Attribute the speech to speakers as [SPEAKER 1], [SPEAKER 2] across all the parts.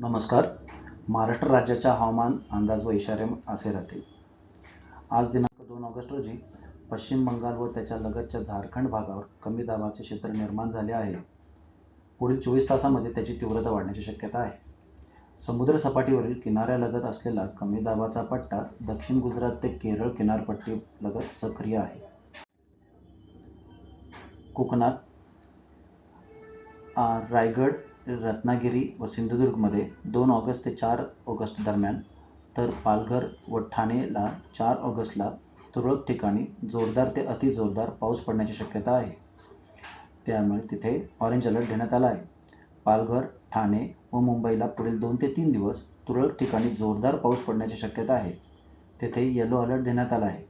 [SPEAKER 1] नमस्कार. महाराष्ट्र राज्याच्या हवामान अंदाज व इशारे असे राहतील. आज दिनांक दोन ऑगस्ट रोजी पश्चिम बंगाल व त्याच्या लगतच्या झारखंड भागावर कमी दाबाचे क्षेत्र निर्माण झाले आहे. पुढील चोवीस तासामध्ये त्याची तीव्रता वाढण्याची शक्यता आहे. समुद्र सपाटीवरील किनाऱ्यालगत असलेला कमी दाबाचा पट्टा दक्षिण गुजरात ते केरळ किनारपट्टी लगत सक्रिय आहे. कोकणात रायगड रत्नागिरी व सिंधुदुर्गमध्ये दोन ऑगस्ट ते चार ऑगस्ट दरम्यान तर पालघर व ठाणेला चार ऑगस्टला तुरळक ठिकाणी जोरदार ते अतिजोरदार पाऊस पडण्याची शक्यता आहे. त्यामुळे तिथे ऑरेंज अलर्ट देण्यात आला आहे. पालघर ठाणे व मुंबईला पुढील दोन ते तीन दिवस तुरळक ठिकाणी जोरदार पाऊस पडण्याची शक्यता आहे. तेथे येलो अलर्ट देण्यात आला आहे.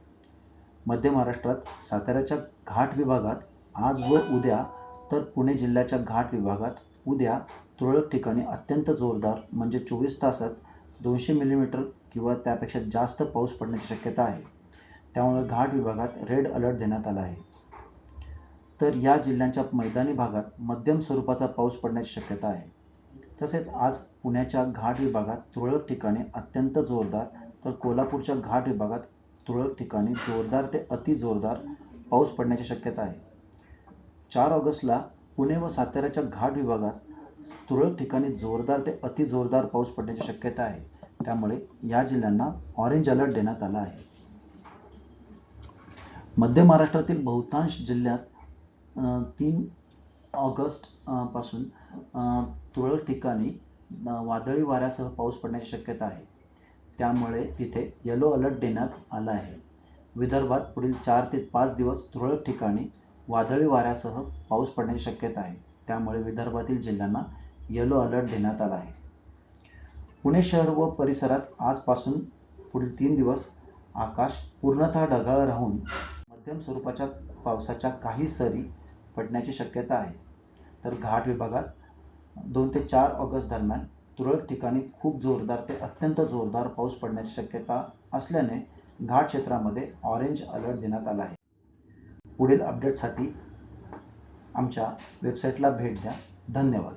[SPEAKER 1] मध्य महाराष्ट्रात साताऱ्याच्या घाट विभागात आज व उद्या तर पुणे जिल्ह्याच्या घाट विभागात उद्या तुरळक ठिकाणी अत्यंत जोरदार म्हणजे चोवीस तासात दोनशे मिलीमीटर किंवा त्यापेक्षा जास्त पाऊस पडण्याची शक्यता आहे. त्यामुळे घाट विभागात रेड अलर्ट देण्यात आला आहे. तर या जिल्ह्यांच्या मैदानी भागात मध्यम स्वरूपाचा पाऊस पडण्याची शक्यता आहे. तसेच आज पुण्याच्या घाट विभागात तुरळक ठिकाणी अत्यंत जोरदार तर कोल्हापूरच्या घाट विभागात तुरळक ठिकाणी जोरदार ते अतिजोरदार पाऊस पडण्याची शक्यता आहे. चार ऑगस्टला पुणे व साताऱ्याच्या घाट विभागात तुरळक ठिकाणी जोरदार ते अतिजोरदार पाऊस पडण्याची शक्यता आहे. त्यामुळे या जिल्ह्यांना ऑरेंज अलर्ट देण्यात आला आहे. मध्य महाराष्ट्रातील बहुतांश जिल्ह्यात तीन ऑगस्टपासून तुरळक ठिकाणी वादळी वाऱ्यासह पाऊस पडण्याची शक्यता आहे. त्यामुळे तिथे येलो अलर्ट देण्यात आला आहे. विदर्भात पुढील चार ते पाच दिवस तुरळक ठिकाणी वादळी वाऱ्यासह पाऊस पडण्याची शक्यता आहे. त्यामुळे विदर्भातील जिल्ह्यांना येलो अलर्ट देण्यात आला आहे. पुणे शहर व परिसरात आजपासून पुढील तीन दिवस आकाश पूर्णतः ढगाळ राहून मध्यम स्वरूपाच्या पावसाच्या काही सरी पडण्याची शक्यता आहे. तर घाट विभागात दोन ते चार ऑगस्ट दरम्यान तुरळक ठिकाणी खूप जोरदार ते अत्यंत जोरदार पाऊस पडण्याची शक्यता असल्याने घाट क्षेत्रामध्ये ऑरेंज अलर्ट देण्यात आला आहे. पुढील अपडेटसाठी आमच्या वेबसाईटला भेट द्या. धन्यवाद.